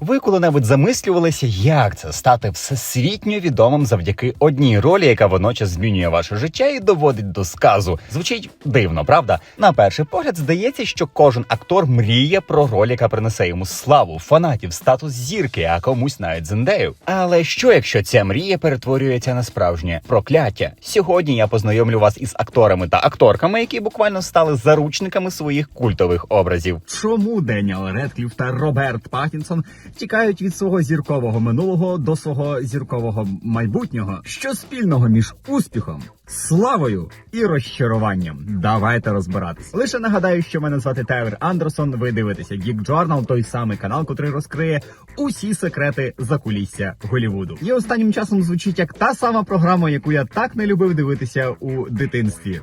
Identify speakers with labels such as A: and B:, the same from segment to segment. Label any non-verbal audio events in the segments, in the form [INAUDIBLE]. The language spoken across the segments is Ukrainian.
A: Ви коли-небудь замислювалися, як це стати всесвітньо відомим завдяки одній ролі, яка водночас змінює ваше життя і доводить до сказу. Звучить дивно, правда? На перший погляд здається, що кожен актор мріє про роль, яка принесе йому славу, фанатів, статус зірки, а комусь навіть зендею. Але що, якщо ця мрія перетворюється на справжнє прокляття? Сьогодні я познайомлю вас із акторами та акторками, які буквально стали заручниками своїх культових образів. Чому Деніел Редкліф та Роберт Паттінсон тікають від свого зіркового минулого до свого зіркового майбутнього? Що спільного між успіхом, славою і розчаруванням? Давайте розбиратись. Лише нагадаю, що мене звати Тайлер Андерсон. Ви дивитеся Geek Journal, той самий канал, котрий розкриє усі секрети закулісся Голівуду. І останнім часом звучить як та сама програма, яку я так не любив дивитися у дитинстві.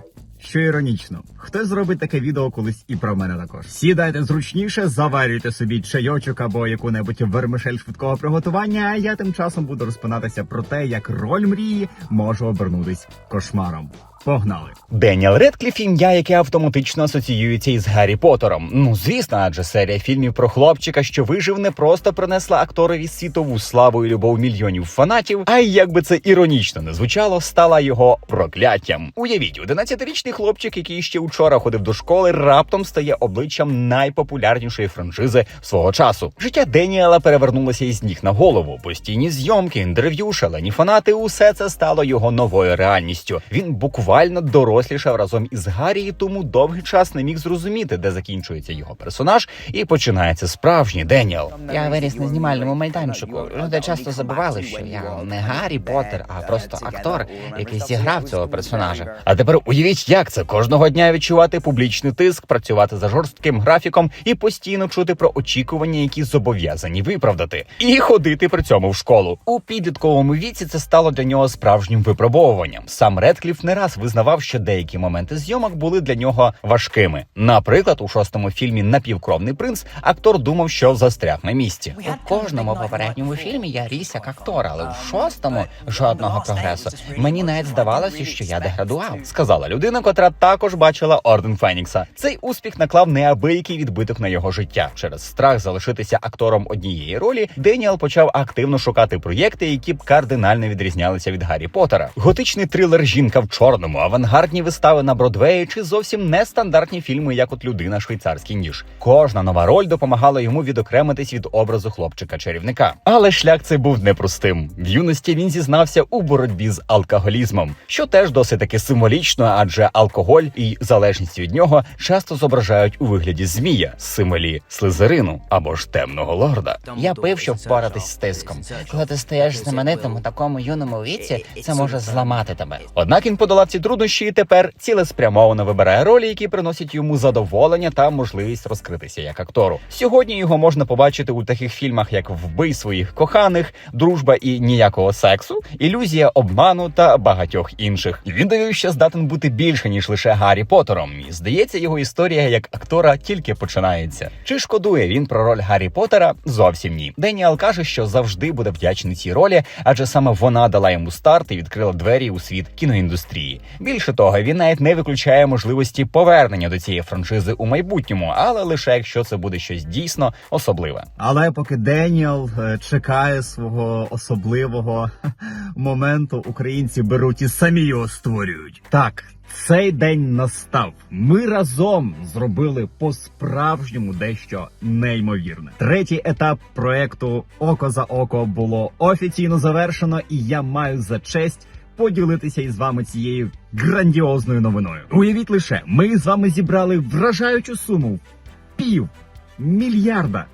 A: Що іронічно, хтось зробить таке відео колись і про мене також. Сідайте зручніше, заварюйте собі чайочок або яку-небудь вермишель швидкого приготування. А я тим часом буду розпинатися про те, як роль мрії може обернутись кошмаром. Погнали! Деніел Редкліф ім'я, яке автоматично асоціюється із Гаррі Поттером. Ну звісно, адже серія фільмів про хлопчика, що вижив, не просто принесла акторові світову славу і любов мільйонів фанатів, а й як би це іронічно не звучало, стала його прокляттям. Уявіть, 11-річний хлопчик, який ще учора ходив до школи, раптом стає обличчям найпопулярнішої франшизи свого часу. Життя Деніела перевернулося із ніг на голову. Постійні зйомки, інтерв'ю, шалені фанати усе це стало його новою реальністю. Він буквально дорослішав разом із Гаррі, і тому довгий час не міг зрозуміти, де закінчується його персонаж, і починається справжній Деніел.
B: Я виріс на знімальному майданчику. Люди часто забували, що я не Гаррі Поттер, а просто актор, який зіграв цього персонажа.
A: А тепер уявіть, як це кожного дня відчувати публічний тиск, працювати за жорстким графіком і постійно чути про очікування, які зобов'язані виправдати, і ходити при цьому в школу. У підлітковому віці це стало для нього справжнім випробовуванням. Сам Редкліф не раз визнавав, що деякі моменти зйомок були для нього важкими. Наприклад, у шостому фільмі Напівкровний принц актор думав, що застряг на місці.
B: У кожному попередньому фільмі я ріс як актор, але в шостому жодного прогресу. Мені навіть здавалося, що я деградував.
A: Сказала людина, котра також бачила орден Фенікса. Цей успіх наклав неабиякий відбиток на його життя. Через страх залишитися актором однієї ролі. Деніел почав активно шукати проєкти, які б кардинально відрізнялися від Гаррі Поттера. Готичний трилер Жінка в чорному, авангардні вистави на Бродвеї чи зовсім нестандартні фільми, як от людина швейцарський ніж. Кожна нова роль допомагала йому відокремитись від образу хлопчика-чарівника. Але шлях цей був непростим. В юності він зізнався у боротьбі з алкоголізмом, що теж досить таки символічно, адже алкоголь і залежність від нього часто зображають у вигляді змія, символі слизерину або ж темного лорда.
B: Я пив, щоб впоратись з тиском. Коли ти стаєш знаменитим у такому юному віці, це може зламати тебе.
A: Однак він подолав ці труднощі тепер цілеспрямовано вибирає ролі, які приносять йому задоволення та можливість розкритися як актору. Сьогодні його можна побачити у таких фільмах, як Вбий своїх коханих, Дружба і ніякого сексу, ілюзія обману та багатьох інших. І Він довів, що здатен бути більше ніж лише Гаррі Поттером. І здається, його історія як актора тільки починається. Чи шкодує він про роль Гаррі Поттера? Зовсім ні. Деніел каже, що завжди буде вдячний цій ролі, адже саме вона дала йому старт і відкрила двері у світ кіноіндустрії. Більше того, він навіть не виключає можливості повернення до цієї франшизи у майбутньому, але лише якщо це буде щось дійсно особливе.
C: Але поки Деніел е, чекає свого особливого [LAUGHS] моменту, українці беруть і самі його створюють. Так, цей день настав. Ми разом зробили по-справжньому дещо неймовірне. Третій етап проекту Око за око було офіційно завершено, і я маю за честь. Поділитися із вами цією грандіозною новиною. Уявіть лише, ми з вами зібрали вражаючу суму пів мільярда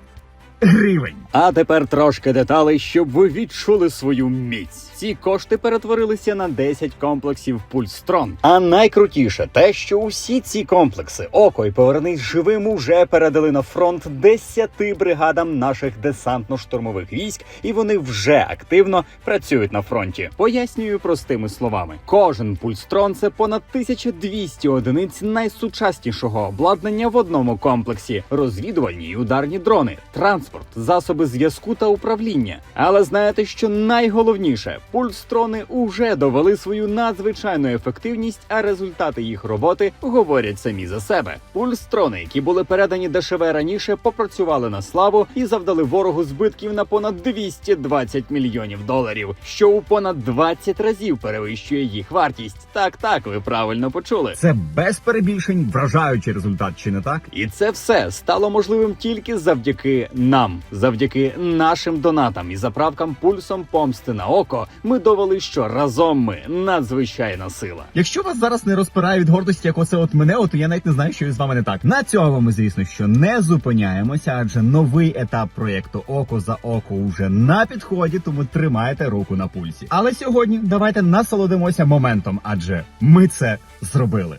C: гривень.
A: А тепер трошки деталей, щоб ви відчули свою міць. Ці кошти перетворилися на 10 комплексів Пульстрон. А найкрутіше те, що усі ці комплекси око і повернись живим уже передали на фронт 10 бригадам наших десантно-штурмових військ, і вони вже активно працюють на фронті. Пояснюю простими словами: кожен пульстрон це понад 1200 одиниць найсучаснішого обладнання в одному комплексі: розвідувальні й ударні дрони, транспорт, засоби засоби зв'язку та управління. Але знаєте, що найголовніше, пульстрони уже довели свою надзвичайну ефективність, а результати їх роботи говорять самі за себе. Пульстрони, які були передані ДШВ раніше, попрацювали на славу і завдали ворогу збитків на понад 220 мільйонів доларів, що у понад 20 разів перевищує їх вартість. Так, так, ви правильно почули.
C: Це без перебільшень вражаючий результат, чи не так?
A: І це все стало можливим тільки завдяки нам, завдяки нашим донатам і заправкам пульсом помсти на око. Ми довели, що разом ми надзвичайна сила.
C: Якщо вас зараз не розпирає від гордості, як оце от мене, от я навіть не знаю, що з вами не так. На цьому ми, звісно, що не зупиняємося, адже новий етап проєкту Око за око уже на підході, тому тримайте руку на пульсі. Але сьогодні давайте насолодимося моментом, адже ми це зробили.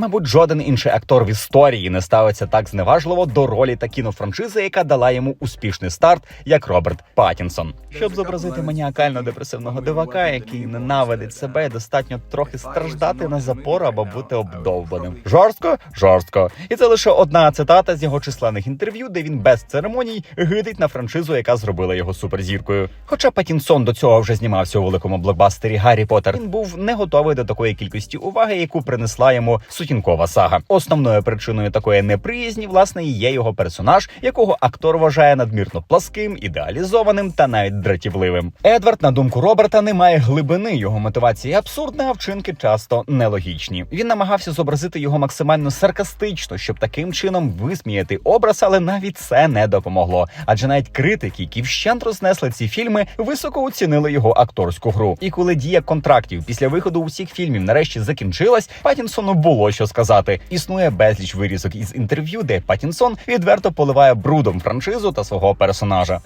A: Мабуть, жоден інший актор в історії не ставиться так зневажливо до ролі та кінофраншизи, яка дала йому успішний старт, як Роберт Паттінсон. Щоб зобразити маніакально депресивного дивака, який ненавидить себе, достатньо трохи страждати на запору або бути обдовбаним. Жорстко, жорстко. І це лише одна цитата з його численних інтерв'ю, де він без церемоній гидить на франшизу, яка зробила його суперзіркою. Хоча Паттінсон до цього вже знімався у великому блокбастері Гаррі Поттер, він був не готовий до такої кількості уваги, яку принесла йому сутінкова сага. Основною причиною такої неприязні, власне, є його персонаж, якого актор вважає надмірно пласким, ідеалізованим та навіть дратівливим. Едвард, на думку Роберта, не має глибини. Його мотивації абсурдна, а вчинки часто нелогічні. Він намагався зобразити його максимально саркастично, щоб таким чином висміяти образ, але навіть це не допомогло. Адже навіть критики, які вщент рознесли ці фільми, високо оцінили його акторську гру. І коли дія контрактів після виходу усіх фільмів нарешті закінчилась, Паттінсону було що сказати. Існує безліч вирізок із інтерв'ю, де Паттінсон відверто поливає брудом франшизу та свого персонажа.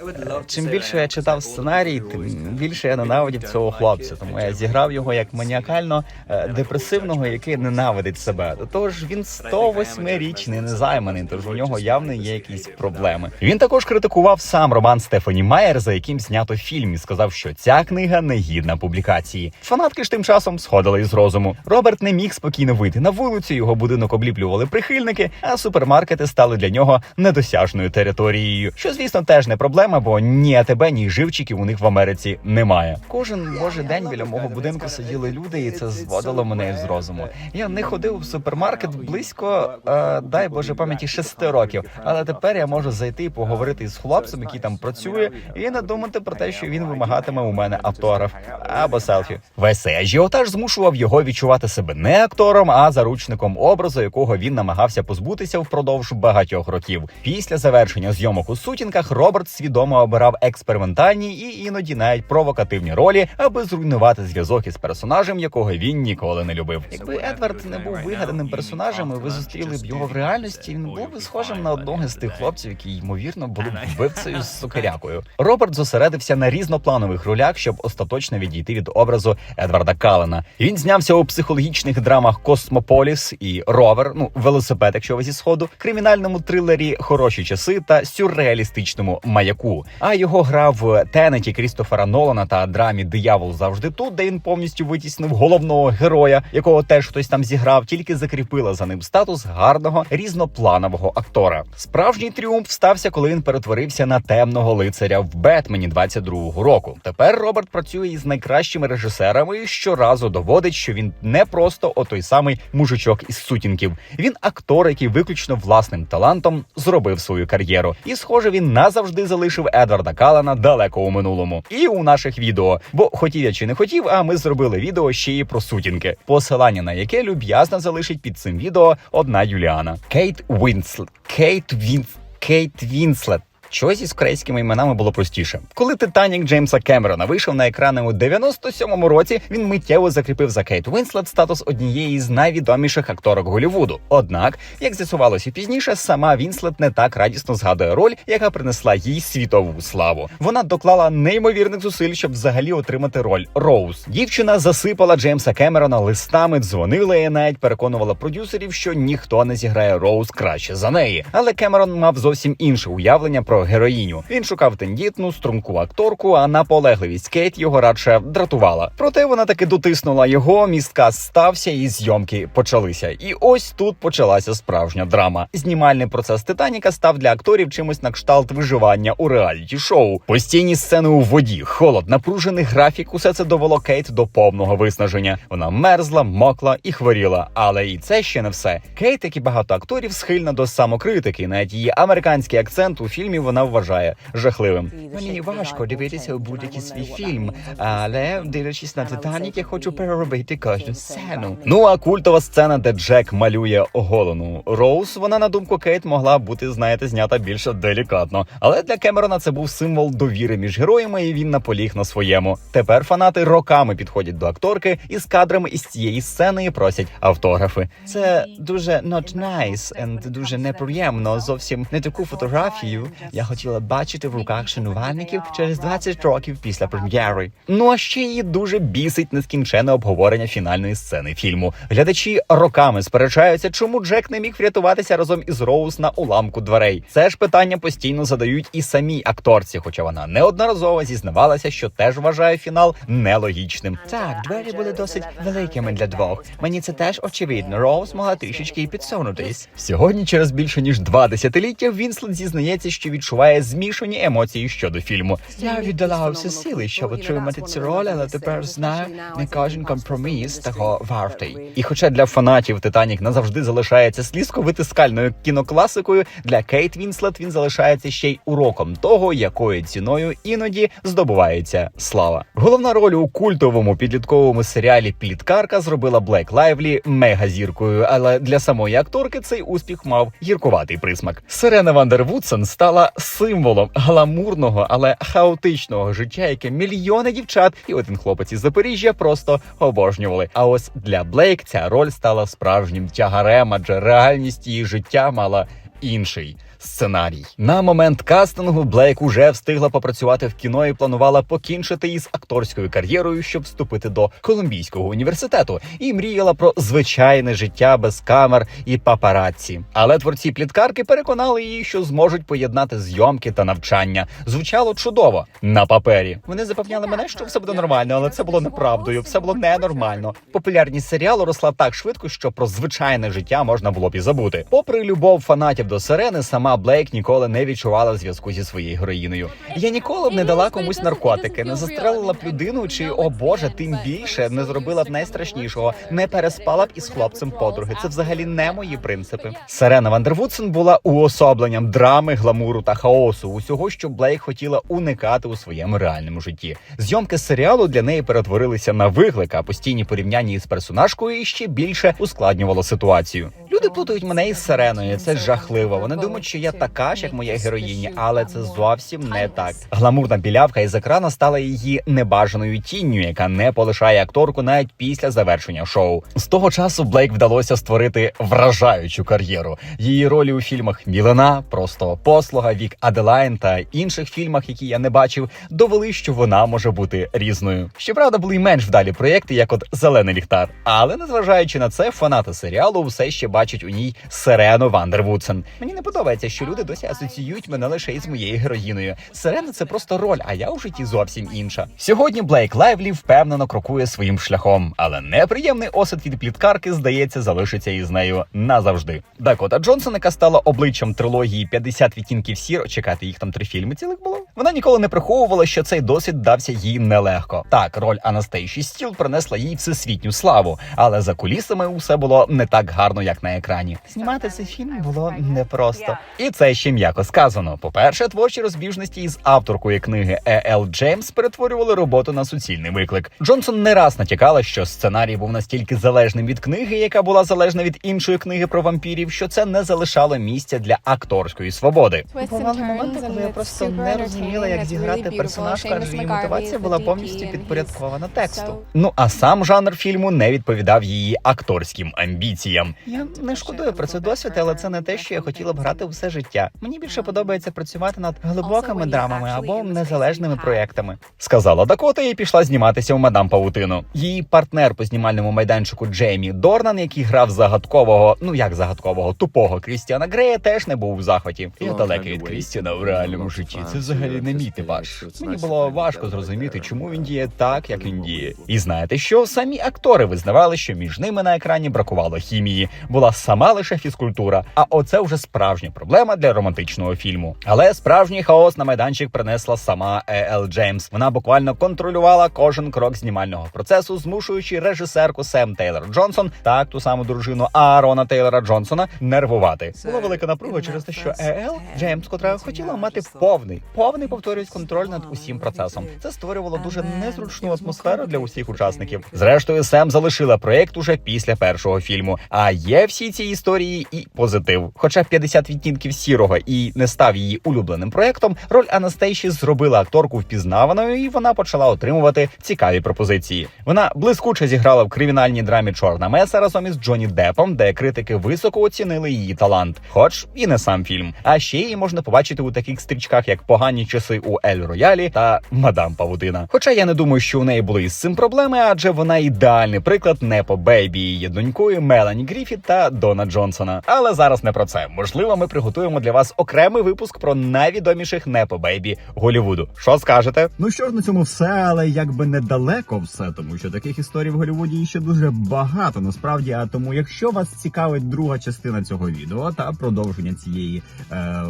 A: Чим більше я читав сценарій, тим більше я ненавидів цього хлопця. Тому я зіграв його як маніакально е, депресивного, який ненавидить себе. До того ж, він 108-річний, незайманий, тож у нього явно є якісь проблеми. Він також критикував сам роман Стефані Майер, за яким знято фільм, і сказав, що ця книга не гідна публікації. Фанатки ж тим часом сходили із розуму. Роберт не міг спокійно вийти на вулицю. Його будинок обліплювали прихильники, а супермаркети стали для нього недосяжною територією. Що, звісно, теж не проблема, бо ні АТБ, ні живчиків у них в Америці немає. Кожен божий день біля мого будинку сиділи люди, і це зводило мене з розуму. Я не ходив в супермаркет близько, е, дай Боже пам'яті, шести років. Але тепер я можу зайти і поговорити з хлопцем, який там працює, і не думати про те, що він вимагатиме у мене автограф або селфі. Весь цей ажіотаж змушував його відчувати себе не актором, а заручником образу, якого він намагався позбутися впродовж багатьох років. Після завершення зйомок у сутінках Роберт свідомо обирав експериментальні і іноді навіть провокативні ролі, аби зруйнувати зв'язок із персонажем, якого він ніколи не любив. Якби Едвард не був вигаданим персонажем, і ви зустріли б його в реальності, він був би схожим на одного з тих хлопців, які ймовірно були б вбивцею з сукарякою. Роберт зосередився на різнопланових ролях, щоб остаточно відійти від образу Едварда Калена. Він знявся у психологічних драмах Космополіс і Ровер, ну велосипед, якщо ви зі сходу, кримінальному трилері Хороші часи та сюрреалістичному маяку. А його гра в Тенеті Крістофера Нолана та драмі Диявол завжди тут, де він повністю витіснив головного героя, якого теж хтось там зіграв, тільки закріпила за ним статус гарного різнопланового актора. Справжній тріумф стався, коли він перетворився на темного лицаря в Бетмені 22-го року. Тепер Роберт працює із найкращими режисерами і щоразу доводить, що він не просто отой самий мужичок із сутінків. Він актор, який виключно власним талантом зробив свою кар'єру. І, схоже, він назавжди залишив Едварда Калана далеко у минулому. І у наших відео. Бо хотів я чи не хотів, а ми зробили відео ще й про сутінки, посилання на яке люб'язно залишить під цим відео одна Юліана. Кейт Вінслет. Кейт Вінс. Кейт Вінслет. Щось із корейськими іменами було простіше. Коли Титанік Джеймса Кемерона вийшов на екрани у 97-му році, він миттєво закріпив за Кейт Вінслет статус однієї з найвідоміших акторок Голлівуду. Однак, як з'ясувалося пізніше, сама Вінслет не так радісно згадує роль, яка принесла їй світову славу. Вона доклала неймовірних зусиль, щоб взагалі отримати роль Роуз. Дівчина засипала Джеймса Кемерона листами, дзвонила і навіть переконувала продюсерів, що ніхто не зіграє Роуз краще за неї. Але Кемерон мав зовсім інше уявлення про героїню. Він шукав тендітну, струнку акторку, а наполегливість Кейт його радше дратувала. Проте вона таки дотиснула його. Містка стався, і зйомки почалися. І ось тут почалася справжня драма. Знімальний процес Титаніка став для акторів чимось на кшталт виживання у реаліті шоу. Постійні сцени у воді, холод, напружений графік. Усе це довело Кейт до повного виснаження. Вона мерзла, мокла і хворіла. Але і це ще не все. Кейт, як і багато акторів, схильна до самокритики. Навіть її американський акцент у фільмі вона вважає жахливим.
B: Мені важко дивитися у будь-який свій фільм, але дивлячись на Титанік, я хочу переробити кожну сцену.
A: Ну а культова сцена, де Джек малює оголену Роуз, вона на думку Кейт могла бути, знаєте, знята більше делікатно. Але для Кемерона це був символ довіри між героями, і він наполіг на своєму. Тепер фанати роками підходять до акторки із кадрами із цієї сцени і просять автографи.
B: Це дуже not nice and дуже неприємно. Зовсім не таку фотографію я хотіла бачити в руках шанувальників через 20 років після прем'єри.
A: Ну а ще її дуже бісить нескінчене обговорення фінальної сцени фільму. Глядачі роками сперечаються, чому Джек не міг врятуватися разом із Роуз на уламку дверей. Це ж питання постійно задають і самій акторці, хоча вона неодноразово зізнавалася, що теж вважає фінал нелогічним.
B: Так, двері були досить великими для двох. Мені це теж очевидно. Роуз могла трішечки і підсунутись.
A: Сьогодні, через більше ніж два десятиліття, Вінслет зізнається, що відчуває змішані емоції щодо фільму.
B: Я віддала все сили, щоб отримати цю роль, але тепер знаю, не кожен компроміс того вартий.
A: І хоча для фанатів Титанік назавжди залишається слізковитискальною кінокласикою, для Кейт Вінслет він залишається ще й уроком того, якою ціною іноді здобувається слава. Головна роль у культовому підлітковому серіалі Пліткарка зробила Блек Лайвлі мегазіркою, але для самої акторки цей успіх мав гіркуватий присмак. Сирена Вандер Вудсон стала символом гламурного, але хаотичного життя, яке мільйони дівчат і один хлопець із Запоріжжя просто обожнювали. А ось для Блейк ця роль стала справжнім тягарем, адже реальність її життя мала інший. Сценарій на момент кастингу Блейк уже встигла попрацювати в кіно і планувала покінчити із акторською кар'єрою, щоб вступити до Колумбійського університету, і мріяла про звичайне життя без камер і папараці. Але творці пліткарки переконали її, що зможуть поєднати зйомки та навчання. Звучало чудово на папері. Вони запевняли мене, що все буде нормально, але це було неправдою. Все було ненормально. Популярність серіалу росла так швидко, що про звичайне життя можна було б і забути. Попри любов фанатів до сирени, сама Блейк ніколи не відчувала зв'язку зі своєю героїною. Я ніколи б не дала комусь наркотики, не застрелила б людину, чи о боже, тим більше не зробила б найстрашнішого, не переспала б із хлопцем подруги. Це взагалі не мої принципи. Сирена Вандервудсен була уособленням драми, гламуру та хаосу, усього, що Блейк хотіла уникати у своєму реальному житті. Зйомки серіалу для неї перетворилися на виклик, а постійні порівняння із персонажкою ще більше ускладнювало ситуацію. Люди плутають мене із сиреною. Це жахливо. Вони думають, що я така ж, як моя героїня, але це зовсім не так. Гламурна білявка із екрана стала її небажаною тінню, яка не полишає акторку навіть після завершення шоу. З того часу Блейк вдалося створити вражаючу кар'єру. Її ролі у фільмах Мілена, просто послуга, вік Аделайн та інших фільмах, які я не бачив, довели, що вона може бути різною. Щоправда, були й менш вдалі проєкти, як от Зелений ліхтар. Але незважаючи на це, фанати серіалу все ще бачать у ній Сирену Вандервудсен. Мені не подобається, що люди досі асоціюють мене лише із моєю героїною. Сирена це просто роль, а я у житті зовсім інша. Сьогодні Блейк Лайвлі впевнено крокує своїм шляхом, але неприємний осад від пліткарки, здається, залишиться із нею назавжди. Дакота Джонсон, яка стала обличчям трилогії «50 відтінків сіро, чекати їх там три фільми цілих було. Вона ніколи не приховувала, що цей досвід дався їй нелегко. Так, роль Анастейші Стіл принесла їй всесвітню славу, але за кулісами усе було не так гарно, як на екрані. Знімати цей фільм було непросто. І це ще м'яко сказано. По-перше, творчі розбіжності із авторкою книги Е. Л. Джеймс перетворювали роботу на суцільний виклик. Джонсон не раз натякала, що сценарій був настільки залежним від книги, яка була залежна від іншої книги про вампірів, що це не залишало місця для акторської свободи.
B: Бували моменти, коли я просто не розуміла,
D: зрозуміла, як зіграти персонажку, адже її мотивація була повністю підпорядкована тексту. Ну а сам жанр фільму не відповідав її акторським амбіціям. Я не шкодую про це досвід, але це не те, що я хотіла б грати все життя. Мені більше подобається працювати над глибокими драмами або незалежними проєктами. Сказала Дакота і пішла зніматися у мадам Павутину. Її партнер по знімальному майданчику Джеймі Дорнан, який грав загадкового, ну як загадкового, тупого Крістіана Грея, теж не був у захваті. Я далекий від Крістіана в реальному житті. Це взагалі не мій типаж. Мені було важко зрозуміти, чому він діє так, як він діє. І знаєте що? Самі актори визнавали, що між ними на екрані бракувало хімії, була сама лише фізкультура. А оце вже справжня проблема для романтичного фільму. Але справжній хаос на майданчик принесла сама Е.Л. Джеймс. Вона буквально контролювала кожен крок знімального процесу, змушуючи режисерку Сем Тейлор Джонсон, так ту саму дружину Аарона Тейлора Джонсона, нервувати. Була велика напруга через те, що Е.Л. Джеймс, котра хотіла мати повний, повний повторюсь контроль над усім процесом. Це створювало дуже незручну атмосферу для усіх учасників. Зрештою, Сем залишила проєкт уже після першого фільму. А є всі ці історії і позитив. Хоча 50 відтінків сірого і не став її улюбленим проєктом, роль Анастейші зробила акторку впізнаваною, і вона почала отримувати цікаві пропозиції. Вона блискуче зіграла в кримінальній драмі Чорна Меса разом із Джонні Деппом, де критики високо оцінили її талант, хоч і не сам фільм. А ще її можна побачити у таких стрічках, як погані часи у Ель Роялі та Мадам Павутина. Хоча я не думаю, що у неї були із цим проблеми, адже вона ідеальний приклад Непо Бейбі, її донькою Мелані Гріфіт та Дона Джонсона. Але зараз не про це. Можливо, ми приготуємо для вас окремий випуск про найвідоміших Непо Бейбі Голівуду. Що скажете?
A: Ну що ж на цьому все, але якби недалеко все, тому що таких історій в Голлівуді ще дуже багато. Насправді, а тому, якщо вас цікавить друга частина цього відео та продовження цієї е,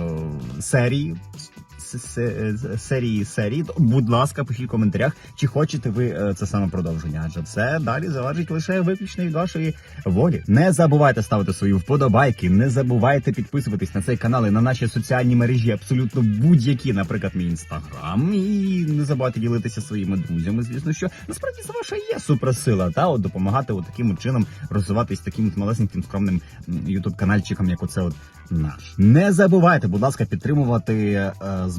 A: серії. Серії серії, то, будь ласка, пишіть в коментарях, чи хочете ви е, це саме продовження, адже це далі залежить лише виключно від вашої волі. Не забувайте ставити свої вподобайки, не забувайте підписуватись на цей канал і на наші соціальні мережі, абсолютно будь-які, наприклад, мій інстаграм. І не забувайте ділитися своїми друзями. Звісно, що насправді це ваша є суперсила, та от допомагати от таким чином розвиватись таким малесеньким скромним ютуб канальчиком, як оце от наш. Не забувайте, будь ласка, підтримувати е,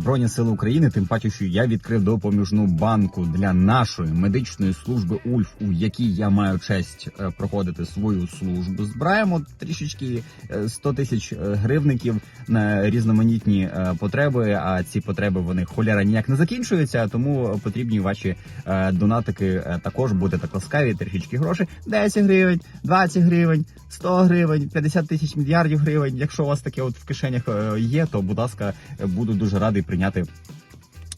A: Збройні Сили України. Тим паче, що я відкрив допоміжну банку для нашої медичної служби УЛЬФ, у якій я маю честь е, проходити свою службу. Збираємо трішечки е, 100 тисяч е, гривників на різноманітні е, потреби. А ці потреби вони холяра ніяк не закінчуються. Тому потрібні ваші е, донатики е, також будете ласкаві, трішечки грошей. 10 гривень, 20 гривень, 100 гривень, 50 тисяч мільярдів гривень. Якщо у вас таке от в кишенях е, є, то будь ласка, е, буду дуже радий прийняти.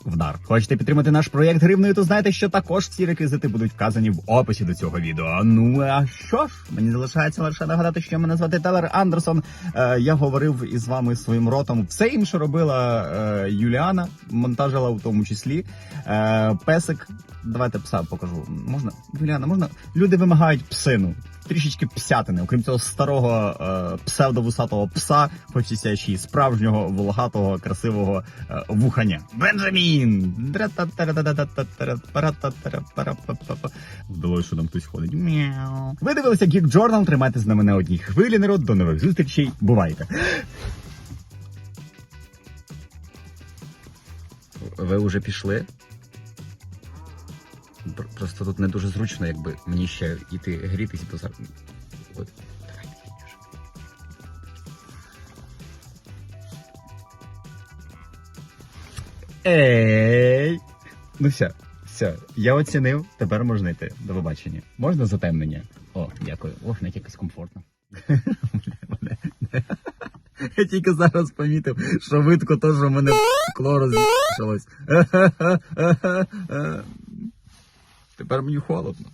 A: Вдар. Хочете підтримати наш проєкт гривною, то знайте, що також всі реквізити будуть вказані в описі до цього відео. Ну а що ж, мені залишається лише нагадати, що мене звати Телер Андерсон. Е, я говорив із вами своїм ротом. Все інше робила е, Юліана, монтажила в тому числі. Е, песик. Давайте пса покажу. Можна? Юліана, можна? Люди вимагають псину. Трішечки псятини, окрім цього старого е, псевдовусатого пса, хочеться ще й справжнього волохатого, красивого е, вуханя. Бенджамін! Здалося, що там хтось ходить. Мяу. Ви дивилися Geek Journal, тримайте з нами на одній хвилі, народ. До нових зустрічей. Бувайте. Ви вже пішли? Пр- Просто тут не дуже зручно, якби мені ще йти грітись, бо зараз. От. Ей! Ну все, все, я оцінив, тепер можна йти. До побачення. Можна затемнення? О, дякую. Ох, навіть якось комфортно. Я тільки зараз помітив, що видко що в мене скло роз'їхалось. Тепер мені холодно.